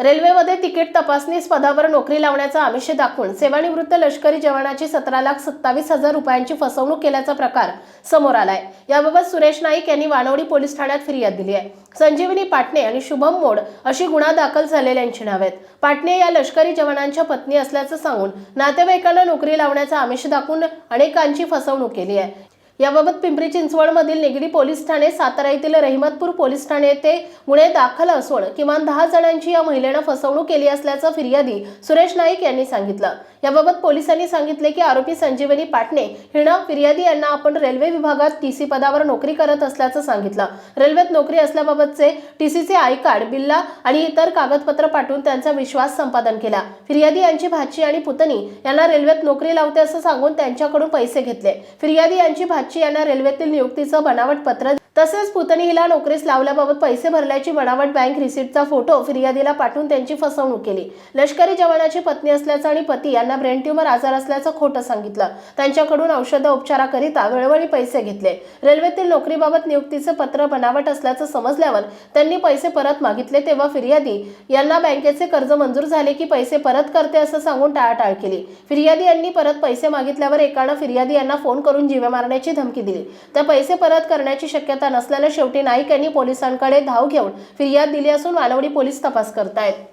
रेल्वेमध्ये तिकीट तपासणीस पदावर नोकरी लावण्याचा आमिष दाखवून सेवानिवृत्त लष्करी जवानाची सतरा लाख सत्तावीस हजार रुपयांची फसवणूक केल्याचा प्रकार समोर आलाय. याबाबत सुरेश नाईक यांनी वानवडी पोलीस ठाण्यात फिर्याद दिली आहे. संजीवनी पाटणे आणि शुभम मोड अशी गुन्हा दाखल झालेल्यांची नावे आहेत पाटणे या लष्करी जवानांच्या पत्नी असल्याचं सांगून नातेवाईकांना नोकरी लावण्याचा आमिष दाखवून अनेकांची फसवणूक केली आहे. याबाबत पिंपरी चिंचवडमधील निगडी पोलीस ठाणे सातारा येथील रहिमतपूर पोलीस ठाणे येथे गुन्हे दाखल असून किमान दहा जणांची या महिलेनं फसवणूक केली असल्याचं फिर्यादी सुरेश नाईक यांनी सांगितलं. याबाबत पोलिसांनी सांगितले की आरोपी संजीवनी पाटणे हिनं फिर्यादी यांना आपण रेल्वे विभागात टी सी पदावर नोकरी करत असल्याचं सांगितलं. रेल्वेत नोकरी असल्याबाबतचे टीसीचे आय कार्ड बिल्ला आणि इतर कागदपत्र पाठवून त्यांचा विश्वास संपादन केला. फिर्यादी यांची भाची आणि पुतणी यांना रेल्वेत नोकरी लावते असं सांगून त्यांच्याकडून पैसे घेतले. फिर्यादी यांची भाची यांना रेल्वेतील नियुक्तीचं बनावट पत्र तसेच पुतणी हिला नोकरीस लावल्याबाबत पैसे भरल्याची बनावट बँक रिसिप्टचा फोटो फिर्यादीला पाठवून त्यांची फसवणूक केली. लष्करी जवानाची पत्नी असल्याचं आणि पती यांना ब्रेन ट्यूमर आजार असल्याचं खोटं सांगितलं. त्यांच्याकडून औषध उपचाराकरिता वेळोवेळी पैसे घेतले. रेल्वेतील नोकरीबाबत नियुक्तीचं पत्र बनावट असल्याचं समजल्यावर त्यांनी पैसे परत मागितले तेव्हा फिर्यादी यांना बँकेचे कर्ज मंजूर झाले की पैसे परत करते असं सांगून टाळाटाळ केली. फिर्यादी यांनी परत पैसे मागितल्यावर एकानं फिर्यादी यांना फोन करून जीवे मारण्याची धमकी दिली. तर पैसे परत करण्याची शक्यता नसल्यानं शेवटी नाईक यांनी पोलिसांकडे धाव घेऊन फिर्याद दिली असून वानवडी पोलीस तपास करतायत.